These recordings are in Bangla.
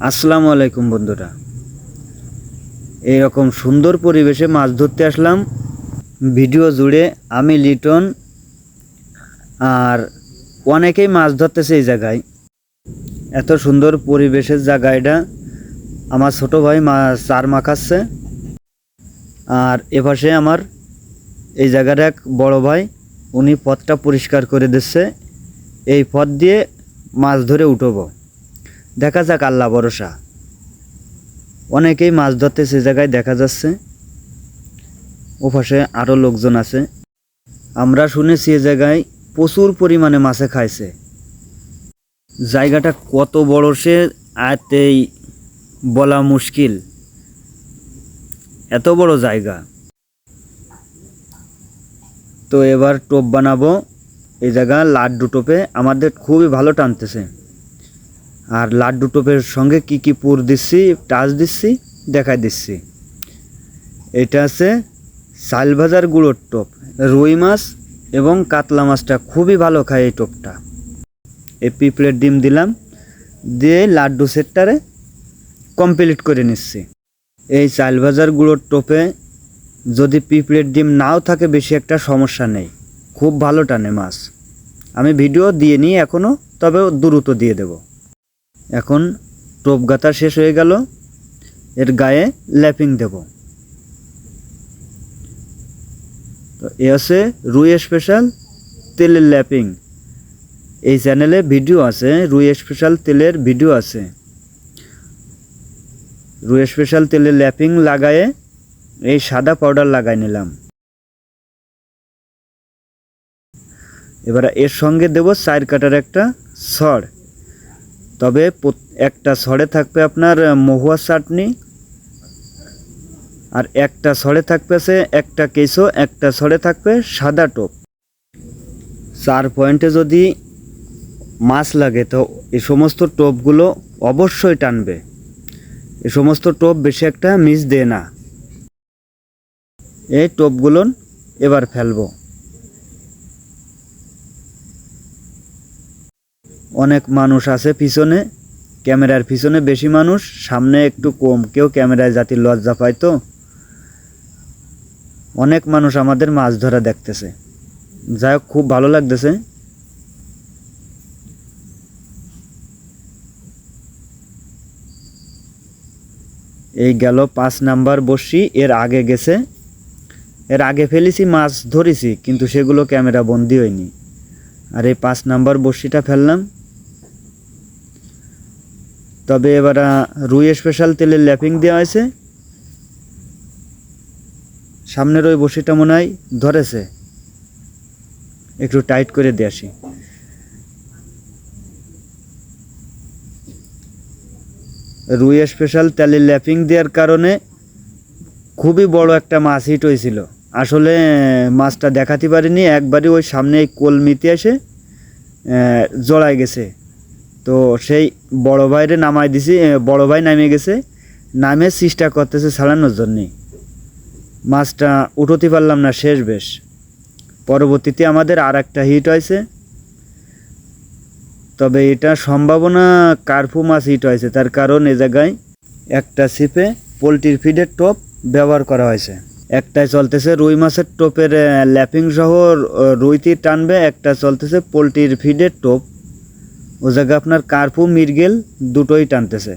আসসালামু আলাইকুম বন্ধুরা। এইরকম সুন্দর পরিবেশে মাছ ধরতে আসলাম। ভিডিও জুড়ে আমি লিটন আর অনেকেই মাছ ধরতেছে এই জায়গায়। এত সুন্দর পরিবেশের জায়গা এটা। আমার ছোট ভাই মাছ চার মাখাচ্ছে আর এপাশে আমার এই জায়গার এক বড় ভাই, উনি পথটা পরিষ্কার করে দিচ্ছে। এই পথ দিয়ে মাছ ধরে উঠবো। দেখা যাক আল্লাহ ভরসা। অনেকেই মাছ ধরতে সে জায়গায় দেখা যাচ্ছে। ওপাশে আরও লোকজন আছে। আমরা শুনেছি এ জায়গায় প্রচুর পরিমাণে মাছে খাইছে। জায়গাটা কত বড় সে আয়তেই বলা মুশকিল। এত বড় জায়গা। তো এবার টোপ বানাবো। এই জায়গা লাড্ডু টোপে। আমাদের খুবই ভালো টানতেছে। আর লাড্ডু টোপের সঙ্গে কি কি পুর দিচ্ছি, টাচ দিচ্ছি, দেখাই দিচ্ছি। এটা আছে চাল ভাজার গুঁড়োর টোপ, রুই মাছ এবং কাতলা মাছটা খুবই ভালো খায় এই টোপটা। এই পিঁপড়ের ডিম দিলাম, দিয়ে লাড্ডু সেটটারে কমপ্লিট করে নিচ্ছি। এই চাল ভাজার গুঁড়োর টোপে যদি পিঁপড়ের ডিম নাও থাকে, বেশি একটা সমস্যা নেই, খুব ভালো টানে মাছ। আমি ভিডিও দিয়ে নিই এখনও তবে দ্রুত দিয়ে দেবো। এখন টোপ গাঁথা শেষ হয়ে গেল। এর গায়ে ল্যাপিং দেব। তো এ আছে রুই স্পেশাল তেলের ল্যাপিং। এই চ্যানেলে ভিডিও আছে, রুই স্পেশাল তেলের ভিডিও আছে। রুই স্পেশাল তেলের ল্যাপিং লাগায়ে এই সাদা পাউডার লাগাই নিলাম। এবার এর সঙ্গে দেব চার কাটার একটা ছড় তবে একটা ছড়ে থাকবে আপনার মহুয়া চাটনি, আর একটা ছড়ে থাকবে সে একটা কেসো একটা ছড়ে থাকবে সাদা টোপ। চার পয়েন্টে যদি মাছ লাগে, তো এই সমস্ত টোপগুলো অবশ্যই টানবে। এই সমস্ত টোপ বেশি একটা মিস দেয় না। এই টোপগুলো এবার ফেলব। অনেক মানুষ আছে পিছনে, ক্যামেরার পিছনে বেশি মানুষ, সামনে একটু কম। কেউ ক্যামেরায় জাতির লজ্জা পায় তো। অনেক মানুষ আমাদের মাছ ধরা দেখতেছে। যাই হোক, খুব ভালো লাগতেছে। এই গেল পাঁচ নাম্বার বসি এর আগে গেছে। এর আগে ফেলেছি, মাছ ধরেছি, কিন্তু সেগুলো ক্যামেরা বন্দি হয়নি। আর এই পাঁচ নাম্বার বড়শিটা ফেললাম। তবে এবার রুই স্পেশাল তেলের ল্যাপিং দেওয়া হয়েছে। সামনের ওই বড়শিটা মনে হয় ধরেছে। একটু টাইট করে দিয়ে আসি। রুই স্পেশাল তেলের ল্যাপিং দেওয়ার কারণে খুবই বড় একটা মাছ হিট হয়েছিল। আসলে মাছটা দেখাতে পারিনি, একবারই ওই সামনে কলমিতে এসে জড়ায় গেছে। তো সেই বড় ভাইরে নামাই দিছি বড় ভাই নামে গেছে। নামে চেষ্টা করতেছে ছাড়ানোর জন্যে। মাছটা উঠোতে পারলাম না, শেষ বেশ। পরবর্তীতে আমাদের আর একটা হিট হয়েছে। তবে এটা সম্ভাবনা কার্ফু মাছ হিট হয়েছে। তার কারণ এ জায়গায় একটা ছিপে পোলট্রির ফিডের টোপ ব্যবহার করা হয়েছে। একটাই চলতেছে রুই মাছের টোপের ল্যাপিং সহ রুইতি টানবে একটা চলতেছে পোলট্রির ফিডের টোপ। ও জায়গায় আপনার কার্পু মির্গেল দুটোই টানতেছে।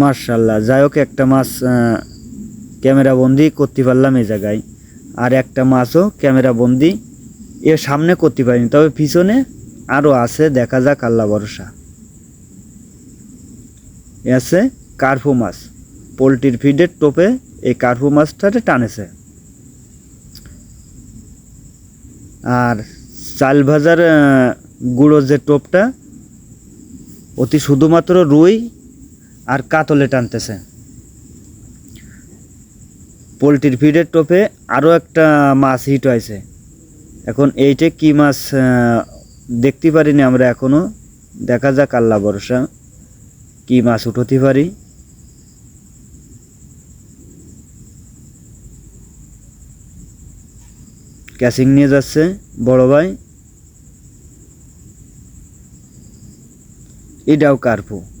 মার্শাল্লাহ যাই হোক একটা মাছ ক্যামেরা বন্দি করতে পারলাম এই জায়গায়। আর একটা মাছও ক্যামেরা বন্দি, এর সামনে করতে পারিনি, তবে পিছনে আরও আছে, দেখা যাক, আল্লাহ ভরসা। আছে কার্ফু মাছ। পোলট্রির ফিডের টোপে এই কার্ফু মাছটাতে টানেছে। আর চাল ভাজার গুঁড়ো যে টোপটা, অতি শুধুমাত্র রুই আর কাতলে টানতেছে। পোলট্রির ফিডের টোপে আরও একটা মাছ হিট হয়েছে। এখন এইটা কি মাছ দেখতে পারিনি আমরা এখনও দেখা যাক, আল্লাহ ভরসা। কি মাছ উঠতে পারি। ক্যাচিং নিয়ে যাচ্ছে বড় ভাই। এটাও কার্পু।